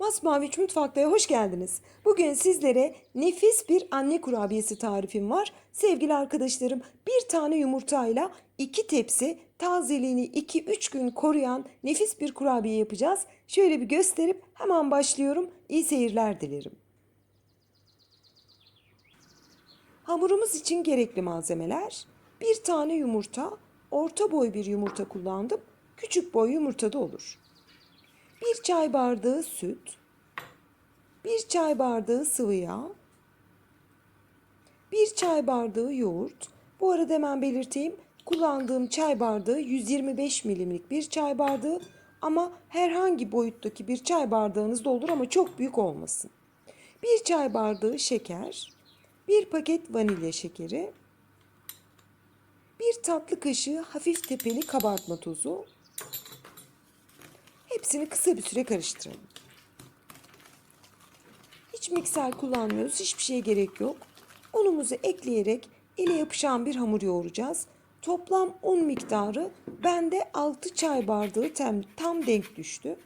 Masmavi Üç Mutfakta'ya hoş geldiniz. Bugün sizlere nefis bir anne kurabiyesi tarifim var. Sevgili arkadaşlarım bir tane yumurtayla iki tepsi tazeliğini 2-3 gün koruyan nefis bir kurabiye yapacağız. Şöyle bir gösterip hemen başlıyorum. İyi seyirler dilerim. Hamurumuz için gerekli malzemeler. Bir tane yumurta, orta boy bir yumurta kullandım. Küçük boy yumurta da olur. Bir çay bardağı süt, bir çay bardağı sıvı yağ, bir çay bardağı yoğurt. Bu arada hemen belirteyim. Kullandığım çay bardağı 125 milimlik bir çay bardağı ama herhangi boyuttaki bir çay bardağınız da olur ama çok büyük olmasın. Bir çay bardağı şeker, bir paket vanilya şekeri, bir tatlı kaşığı hafif tepeli kabartma tozu, Hepsini kısa bir süre karıştıralım. Hiç mikser kullanmıyoruz. Hiçbir şeye gerek yok. Unumuzu ekleyerek ele yapışan bir hamur yoğuracağız. Toplam un miktarı bende 6 çay bardağı tam, tam denk düştü.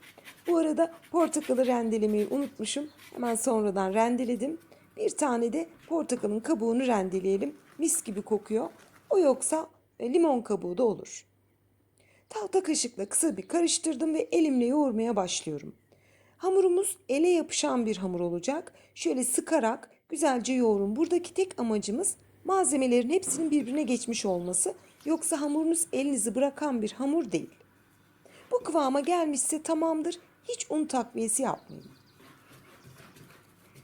Bu arada portakalı rendelemeyi unutmuşum. Hemen sonradan rendeledim. Bir tane de portakalın kabuğunu rendeleyelim. Mis gibi kokuyor. O yoksa e, limon kabuğu da olur. Tahta kaşıkla kısa bir karıştırdım ve elimle yoğurmaya başlıyorum. Hamurumuz ele yapışan bir hamur olacak. Şöyle sıkarak güzelce yoğurun. Buradaki tek amacımız malzemelerin hepsinin birbirine geçmiş olması. Yoksa hamurunuz elinizi bırakan bir hamur değil. Bu kıvama gelmişse tamamdır. Hiç un takviyesi yapmayın.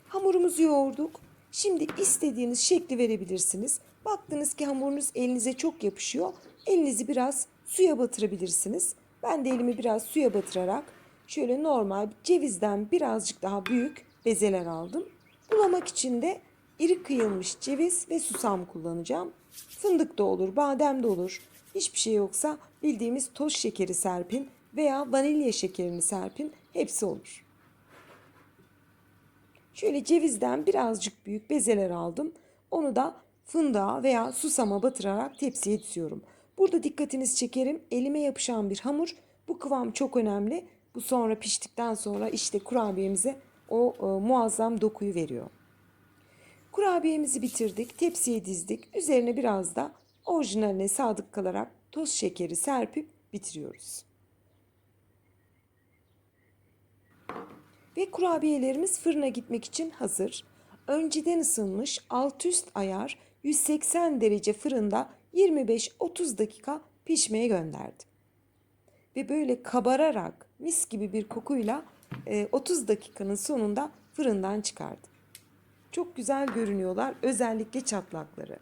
Hamurumuzu yoğurduk. Şimdi istediğiniz şekli verebilirsiniz. Baktınız ki hamurunuz elinize çok yapışıyor. Elinizi biraz suya batırabilirsiniz. Ben de elimi biraz suya batırarak şöyle normal cevizden birazcık daha büyük bezeler aldım. Bulamak için de iri kıyılmış ceviz ve susam kullanacağım. Fındık da olur, badem de olur. Hiçbir şey yoksa bildiğimiz toz şekeri serpin veya vanilya şekerini serpin hepsi olur. Şöyle cevizden birazcık büyük bezeler aldım. Onu da fındığa veya susama batırarak tepsiye diziyorum. Burada dikkatinizi çekerim. Elime yapışan bir hamur. Bu kıvam çok önemli. Bu sonra piştikten sonra işte kurabiyemize o e, muazzam dokuyu veriyor. Kurabiyemizi bitirdik. Tepsiye dizdik. Üzerine biraz da orijinaline sadık kalarak toz şekeri serpip bitiriyoruz. Ve kurabiyelerimiz fırına gitmek için hazır. Önceden ısınmış alt üst ayar 180 derece fırında 25-30 dakika pişmeye gönderdim. Ve böyle kabararak mis gibi bir kokuyla 30 dakikanın sonunda fırından çıkardım. Çok güzel görünüyorlar özellikle çatlakları.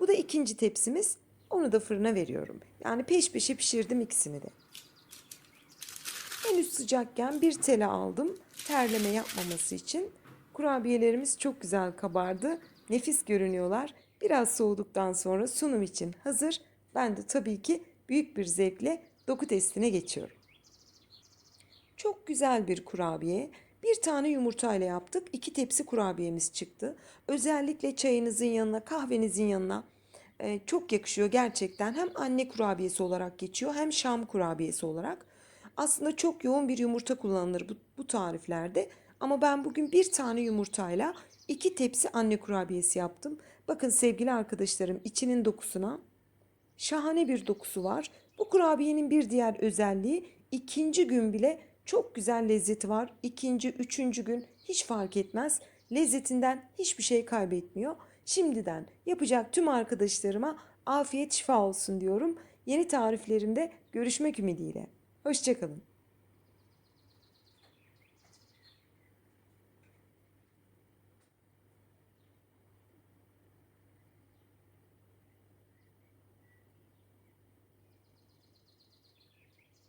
Bu da ikinci tepsimiz. Onu da fırına veriyorum. Yani peş peşe pişirdim ikisini de. Henüz sıcakken bir tele aldım. Terleme yapmaması için. Kurabiyelerimiz çok güzel kabardı. Nefis görünüyorlar. Biraz soğuduktan sonra sunum için hazır. Ben de tabii ki büyük bir zevkle doku testine geçiyorum. Çok güzel bir kurabiye. Bir tane yumurtayla yaptık. İki tepsi kurabiyemiz çıktı. Özellikle çayınızın yanına, kahvenizin yanına e, çok yakışıyor gerçekten. Hem anne kurabiyesi olarak geçiyor hem Şam kurabiyesi olarak. Aslında çok yoğun bir yumurta kullanılır bu, bu tariflerde. Ama ben bugün bir tane yumurtayla iki tepsi anne kurabiyesi yaptım. Bakın sevgili arkadaşlarım içinin dokusuna şahane bir dokusu var. Bu kurabiyenin bir diğer özelliği ikinci gün bile çok güzel lezzeti var. İkinci, üçüncü gün hiç fark etmez. Lezzetinden hiçbir şey kaybetmiyor. Şimdiden yapacak tüm arkadaşlarıma afiyet şifa olsun diyorum. Yeni tariflerimde görüşmek ümidiyle. Hoşçakalın.